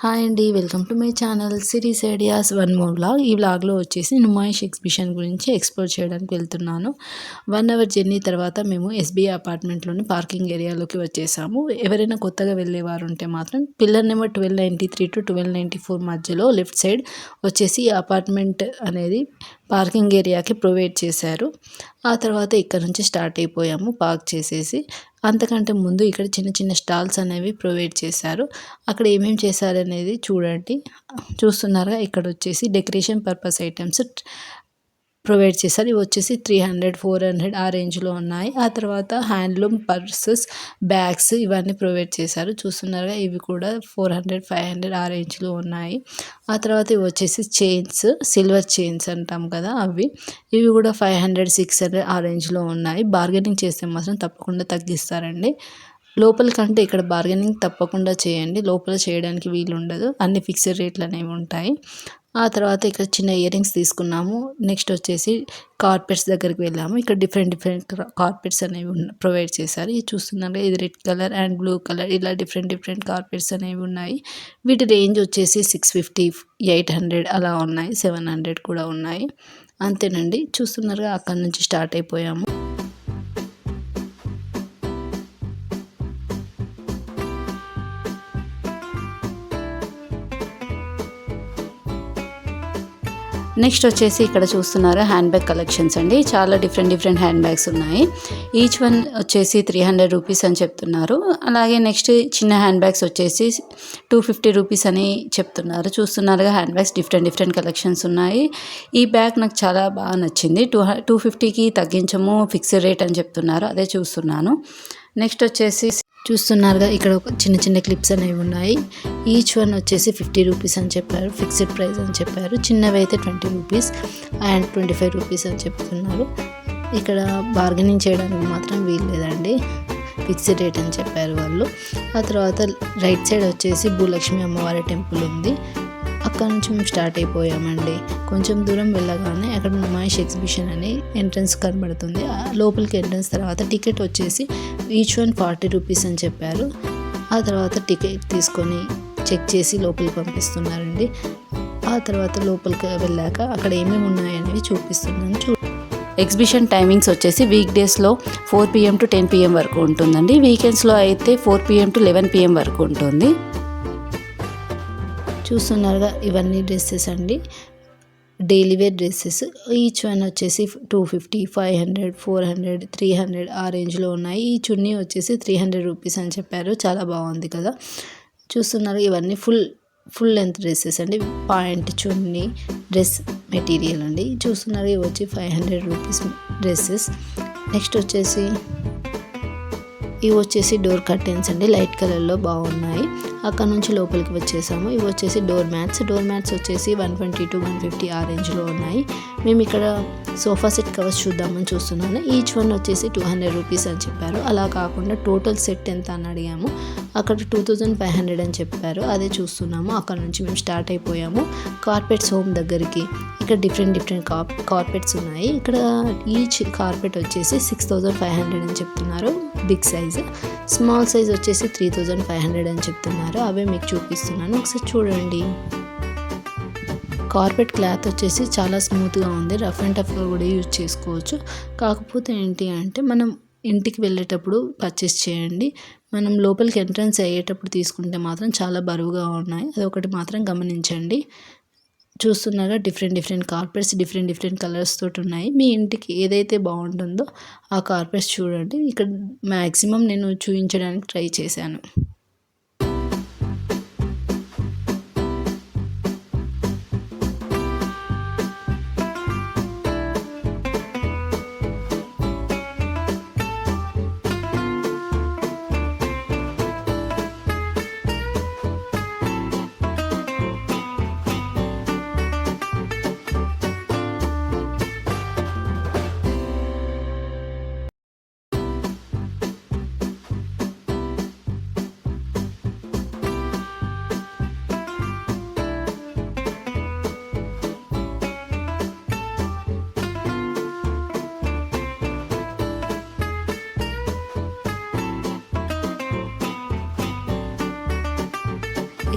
Hi అండి welcome to my channel series ideas one more vlog. ఈ వ్లాగ్లో వచ్చేసి నుమాయిష్ ఎగ్జిబిషన్ గురించి ఎక్స్ప్లోర్ చేయడానికి వెళ్తున్నాను. వన్ అవర్ జర్నీ తర్వాత మేము ఎస్బీఐ అపార్ట్మెంట్లోని పార్కింగ్ ఏరియాలోకి వచ్చేసాము. ఎవరైనా కొత్తగా వెళ్ళేవారు ఉంటే మాత్రం pillar number twelve ninety three to twelve ninety four మధ్యలో లెఫ్ట్ సైడ్ వచ్చేసి అపార్ట్మెంట్ అనేది పార్కింగ్ ఏరియాకి ప్రొవైడ్ చేశారు. ఆ తర్వాత ఇక్కడ నుంచి స్టార్ట్ అయిపోయాము పార్క్ చేసేసి. అంతకంటే ముందు ఇక్కడ చిన్న చిన్న స్టాల్స్ అనేవి ప్రొవైడ్ చేశారు. అక్కడ ఏమేమి చేశారనేది చూడండి. చూస్తున్నారా? ఇక్కడ వచ్చేసి డెకరేషన్ పర్పస్ ఐటమ్స్ ప్రొవైడ్ చేశారు. ఇవి వచ్చేసి త్రీ హండ్రెడ్ ఫోర్ హండ్రెడ్ ఆ రేంజ్లో ఉన్నాయి. ఆ తర్వాత హ్యాండ్లూమ్ పర్సెస్ బ్యాగ్స్ ఇవన్నీ ప్రొవైడ్ చేశారు. చూస్తున్నారుగా ఇవి కూడా ఫోర్ హండ్రెడ్ ఫైవ్ హండ్రెడ్ ఆ రేంజ్లో ఉన్నాయి. ఆ తర్వాత ఇవి వచ్చేసి చైన్స్ సిల్వర్ చైన్స్ అంటాం కదా అవి. ఇవి కూడా ఫైవ్ హండ్రెడ్ సిక్స్ హండ్రెడ్ ఆ రేంజ్లో ఉన్నాయి. బార్గెనింగ్ చేస్తే మాత్రం తప్పకుండా తగ్గిస్తారండి. లోపల కంటే ఇక్కడ బార్గెనింగ్ తప్పకుండా చేయండి. లోపల చేయడానికి వీలు ఉండదు అన్ని ఫిక్స్డ్ రేట్లు అనేవి ఉంటాయి. ఆ ఆ తర్వాత ఇక్కడ చిన్న ఇయర్ రింగ్స్ తీసుకున్నాము. నెక్స్ట్ వచ్చేసి కార్పెట్స్ దగ్గరికి వెళ్ళాము. ఇక్కడ డిఫరెంట్ డిఫరెంట్ కార్పెట్స్ అనేవి ప్రొవైడ్ చేశారు. ఇది చూస్తున్నారు ఇది red colour and blue colour ఇలా డిఫరెంట్ డిఫరెంట్ కార్పెట్స్ అనేవి ఉన్నాయి. వీటి రేంజ్ వచ్చేసి సిక్స్ ఫిఫ్టీ ఎయిట్ హండ్రెడ్ అలా ఉన్నాయి. సెవెన్ హండ్రెడ్ కూడా ఉన్నాయి. అంతేనండి. చూస్తున్నారుగా అక్కడ నుంచి స్టార్ట్ అయిపోయాము. నెక్స్ట్ వచ్చేసి ఇక్కడ చూస్తున్నారు హ్యాండ్ బ్యాగ్ కలెక్షన్స్ అండి. చాలా డిఫరెంట్ డిఫరెంట్ హ్యాండ్ బ్యాగ్స్ ఉన్నాయి. ఈచ్ వన్ వచ్చేసి త్రీ హండ్రెడ్ రూపీస్ అని చెప్తున్నారు. అలాగే నెక్స్ట్ చిన్న హ్యాండ్ బ్యాగ్స్ వచ్చేసి టూ ఫిఫ్టీ రూపీస్ అని చెప్తున్నారు. చూస్తున్నారుగా hand bags different different collections ఉన్నాయి. ఈ బ్యాగ్ నాకు చాలా బాగా నచ్చింది. టూ టూ ఫిఫ్టీకి తగ్గించము ఫిక్స్డ్ రేట్ అని చెప్తున్నారు. అదే చూస్తున్నాను. నెక్స్ట్ వచ్చేసి చూస్తున్నారుగా ఇక్కడ ఒక చిన్న చిన్న క్లిప్స్ అనేవి ఉన్నాయి. ఈచ్ వన్ వచ్చేసి ఫిఫ్టీ రూపీస్ అని చెప్పారు ఫిక్స్డ్ ప్రైస్ అని చెప్పారు. చిన్నవి అయితే twenty rupees and twenty five rupees అని చెప్తున్నారు. ఇక్కడ బార్గెనింగ్ చేయడానికి మాత్రం వీలు లేదండి. ఫిక్స్డ్ రేట్ అని చెప్పారు వాళ్ళు. ఆ తర్వాత రైట్ సైడ్ వచ్చేసి భూలక్ష్మి అమ్మవారి టెంపుల్ ఉంది. అక్కడ నుంచి మేము స్టార్ట్ అయిపోయామండి. కొంచెం దూరం వెళ్ళగానే అక్కడ నుమాయిష్ ఎగ్జిబిషన్ అని ఎంట్రన్స్ కనబడుతుంది. లోపలికి ఎంట్రన్స్ తర్వాత టికెట్ వచ్చేసి ఈచ్ వన్ ఫార్టీ రూపీస్ అని చెప్పారు. ఆ తర్వాత టికెట్ తీసుకొని చెక్ చేసి లోపలికి పంపిస్తున్నారండి. ఆ తర్వాత లోపలికి వెళ్ళాక అక్కడ ఏమేమి ఉన్నాయనేవి చూపిస్తున్నాను. చూ ఎగ్జిబిషన్ టైమింగ్స్ వచ్చేసి వీక్ డేస్లో four PM to ten PM వరకు ఉంటుందండి. వీకెండ్స్లో అయితే four PM to eleven PM వరకు ఉంటుంది. చూస్తున్నారుగా ఇవన్నీ డ్రెస్సెస్ అండి. Daily wear dresses each one వచ్చేసి two fifty five hundred four hundred three hundred ఆ రేంజ్లో ఉన్నాయి. ఈ చున్నీ వచ్చేసి త్రీ హండ్రెడ్ రూపీస్ అని చెప్పారు. చాలా బాగుంది కదా. చూస్తున్నారు ఇవన్నీ ఫుల్ ఫుల్ లెంత్ డ్రెస్సెస్ అండి. పాయింట్ చున్నీ డ్రెస్ మెటీరియల్ అండి. చూస్తున్నారు ఇవి వచ్చి five hundred rupees dresses next వచ్చేసి ఇవి వచ్చేసి డోర్ కర్టెన్స్ అండి. లైట్ కలర్లో బాగున్నాయి. అక్కడ నుంచి లోపలికి వచ్చేసాము. ఇవి వచ్చేసి డోర్ మ్యాట్స్ డోర్ మ్యాట్స్ వచ్చేసి one twenty to one fifty ఆ రేంజ్లో ఉన్నాయి. మేము ఇక్కడ సోఫా సెట్ కవర్స్ చూద్దామని చూస్తున్నాను. ఈచ్ వన్ వచ్చేసి టూ హండ్రెడ్ రూపీస్ అని చెప్పారు. అలా కాకుండా టోటల్ సెట్ ఎంత అని అడిగాము. అక్కడ టూ థౌజండ్ ఫైవ్ హండ్రెడ్ అని చెప్పారు. అదే చూస్తున్నాము. అక్కడ నుంచి మేము స్టార్ట్ అయిపోయాము. కార్పెట్స్ హోమ్ దగ్గరికి. ఇక్కడ డిఫరెంట్ డిఫరెంట్ కార్పెట్స్ ఉన్నాయి. ఇక్కడ ఈచ్ కార్పెట్ వచ్చేసి సిక్స్ థౌజండ్ ఫైవ్ హండ్రెడ్ అని చెప్తున్నారు. బిగ్ సైజ్ స్మాల్ సైజ్ వచ్చేసి త్రీ థౌజండ్ ఫైవ్ హండ్రెడ్ అని చెప్తున్నారు. అవే మీకు చూపిస్తున్నాను. ఒకసారి చూడండి. కార్పెట్ క్లాత్ వచ్చేసి చాలా స్మూత్గా ఉంది. రఫ్ అండ్ టఫ్గా కూడా యూజ్ చేసుకోవచ్చు. కాకపోతే ఏంటి అంటే మనం ఇంటికి వెళ్ళేటప్పుడు పర్చేస్ చేయండి. మనం లోపలికి ఎంట్రన్స్ అయ్యేటప్పుడు తీసుకుంటే మాత్రం చాలా బరువుగా ఉన్నాయి. అదొకటి మాత్రం గమనించండి. చూస్తున్నారా? Different different carpets different different colours తోటి ఉన్నాయి. మీ ఇంటికి ఏదైతే బాగుంటుందో ఆ కార్పెట్స్ చూడండి. ఇక్కడ మ్యాక్సిమం నేను చూపించడానికి ట్రై చేశాను.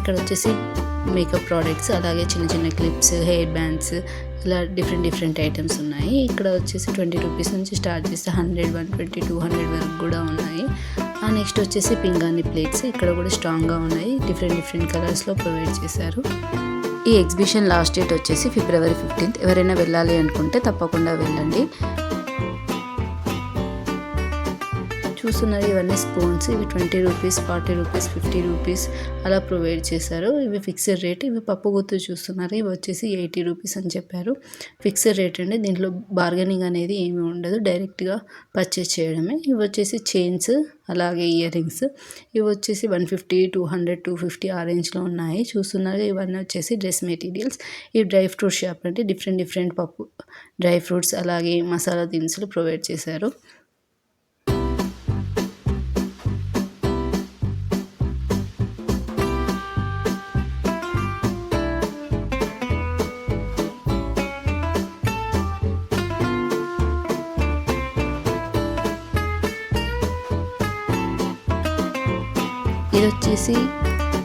ఇక్కడ వచ్చేసి మేకప్ ప్రోడక్ట్స్ అలాగే చిన్న చిన్న క్లిప్స్ హెయిర్ బ్యాండ్స్ ఇలా డిఫరెంట్ డిఫరెంట్ ఐటమ్స్ ఉన్నాయి. ఇక్కడ వచ్చేసి ట్వంటీ రూపీస్ నుంచి స్టార్ట్ చేస్తే hundred one twenty two hundred వరకు కూడా ఉన్నాయి. ఆ నెక్స్ట్ వచ్చేసి పింగాణి ప్లేట్స్ ఇక్కడ కూడా స్ట్రాంగ్గా ఉన్నాయి. డిఫరెంట్ డిఫరెంట్ కలర్స్లో ప్రొవైడ్ చేశారు. ఈ ఎగ్జిబిషన్ లాస్ట్ డేట్ వచ్చేసి ఫిబ్రవరి ఫిఫ్టీన్త్ ఎవరైనా వెళ్ళాలి అనుకుంటే తప్పకుండా వెళ్ళండి. చూస్తున్నారు ఇవన్నీ స్పూన్స్ ఇవి twenty rupees forty rupees fifty rupees అలా ప్రొవైడ్ చేశారు. ఇవి ఫిక్స్డ్ రేట్ ఇవి పప్పు గుత్తు చూస్తున్నారు ఇవి వచ్చేసి ఎయిటీ రూపీస్ అని చెప్పారు. ఫిక్స్డ్ రేట్ అండి దీంట్లో బార్గెనింగ్ అనేది ఏమీ ఉండదు డైరెక్ట్గా పర్చేస్ చేయడమే. ఇవి వచ్చేసి చైన్స్ అలాగే ఇయర్ రింగ్స్ ఇవి వచ్చేసి one fifty two hundred two fifty ఆ రేంజ్లో ఉన్నాయి. చూస్తున్నారు ఇవన్నీ వచ్చేసి డ్రెస్ మెటీరియల్స్. ఈ డ్రై ఫ్రూట్ షాప్ అంటే డిఫరెంట్ డిఫరెంట్ పప్పు డ్రై ఫ్రూట్స్ అలాగే మసాలా దినుసులు ప్రొవైడ్ చేశారు. ఇది వచ్చేసి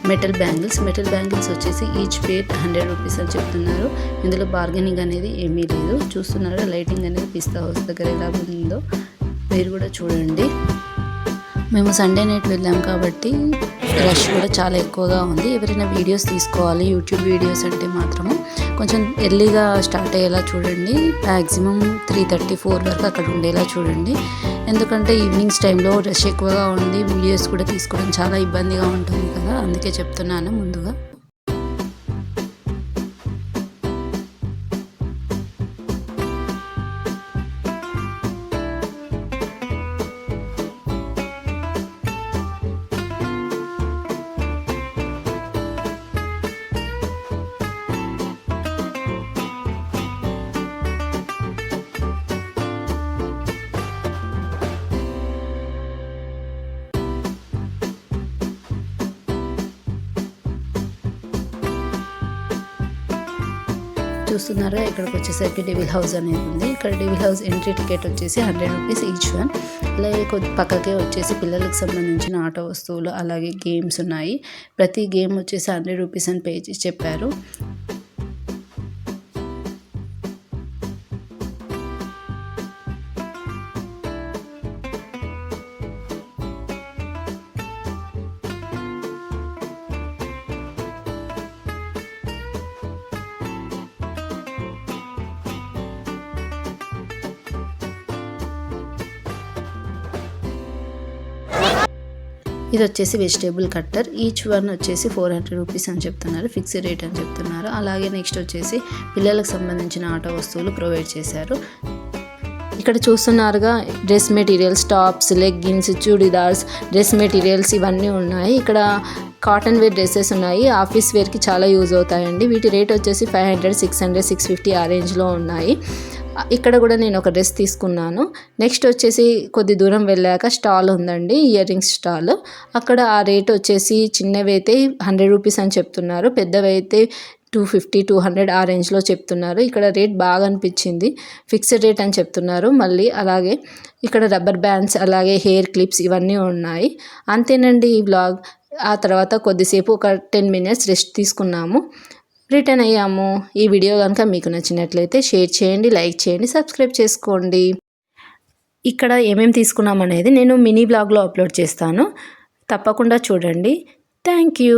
మెటల్ బ్యాంగిల్స్ మెటల్ బ్యాంగిల్స్ వచ్చేసి ఈచ్ పేర్ హండ్రెడ్ రూపీస్ అని చెప్తున్నారు. ఇందులో బార్గెనింగ్ అనేది ఏమీ లేదు. చూస్తున్నారు లైటింగ్ అనేది పిస్తా హౌస్ దగ్గర ఎలా ఉందో. మీరు కూడా చూడండి. మేము సండే నైట్ వెళ్ళాం కాబట్టి రష్ కూడా చాలా ఎక్కువగా ఉంది. ఎవరైనా వీడియోస్ తీసుకోవాలి యూట్యూబ్ వీడియోస్ అంటే మాత్రము కొంచెం ఎర్లీగా స్టార్ట్ అయ్యేలా చూడండి. మ్యాక్సిమం త్రీ థర్టీ ఫోర్ వరకు అక్కడ ఉండేలా చూడండి. ఎందుకంటే ఈవినింగ్స్ టైంలో రష్ ఎక్కువగా ఉంది వీడియోస్ కూడా తీసుకోవడం చాలా ఇబ్బందిగా ఉంటుంది కదా అందుకే చెప్తున్నాను ముందుగా. చూస్తున్నారా? ఇక్కడికి వచ్చేసరికి డెవిల్ హౌస్ అనేది ఉంది. ఇక్కడ డెవిల్ హౌస్ ఎంట్రీ టికెట్ వచ్చేసి హండ్రెడ్ రూపీస్ ఈచ్ వన్. అలాగే కొద్ది పక్కకే వచ్చేసి పిల్లలకు సంబంధించిన ఆట వస్తువులు అలాగే గేమ్స్ ఉన్నాయి. ప్రతి గేమ్ వచ్చేసి హండ్రెడ్ రూపీస్ అని పే చేసి చెప్పారు. ఇది వచ్చేసి వెజిటేబుల్ కట్టర్ ఈచ్ వన్ వచ్చేసి ఫోర్ హండ్రెడ్ రూపీస్ అని చెప్తున్నారు. ఫిక్స్డ్ రేట్ అని చెప్తున్నారు. అలాగే నెక్స్ట్ వచ్చేసి పిల్లలకు సంబంధించిన ఆట వస్తువులు ప్రొవైడ్ చేశారు. ఇక్కడ చూస్తున్నారుగా dress materials tops leggings churidars dress materials ఇవన్నీ ఉన్నాయి. ఇక్కడ కాటన్ వేర్ డ్రెస్సెస్ ఉన్నాయి. ఆఫీస్ వేర్కి చాలా యూజ్ అవుతాయండి. వీటి రేట్ వచ్చేసి five hundred six hundred six fifty ఆ రేంజ్లో ఉన్నాయి. ఇక్కడ కూడా నేను ఒక డ్రెస్ తీసుకున్నాను. నెక్స్ట్ వచ్చేసి కొద్ది దూరం వెళ్ళాక స్టాల్ ఉందండి ఇయర్ రింగ్స్ స్టాల్. అక్కడ ఆ రేట్ వచ్చేసి చిన్నవి అయితే హండ్రెడ్ రూపీస్ అని చెప్తున్నారు పెద్దవి అయితే టూ ఫిఫ్టీ టూ హండ్రెడ్ ఆ రేంజ్లో చెప్తున్నారు. ఇక్కడ రేట్ బాగా అనిపించింది ఫిక్స్డ్ రేట్ అని చెప్తున్నారు. మళ్ళీ అలాగే ఇక్కడ రబ్బర్ బ్యాండ్స్ అలాగే హెయిర్ క్లిప్స్ ఇవన్నీ ఉన్నాయి. అంతేనండి ఈ బ్లాగ్ ఆ తర్వాత కొద్దిసేపు ఒక టెన్ మినిట్స్ రెస్ట్ తీసుకున్నాము. రిటర్న్ అయ్యాము. ఈ వీడియో కనుక మీకు నచ్చినట్లయితే షేర్ చేయండి లైక్ చేయండి సబ్స్క్రైబ్ చేసుకోండి. ఇక్కడ ఏమేమి తీసుకున్నాం అనేది నేను మినీ బ్లాగ్లో అప్లోడ్ చేస్తాను. తప్పకుండా చూడండి. Thank you.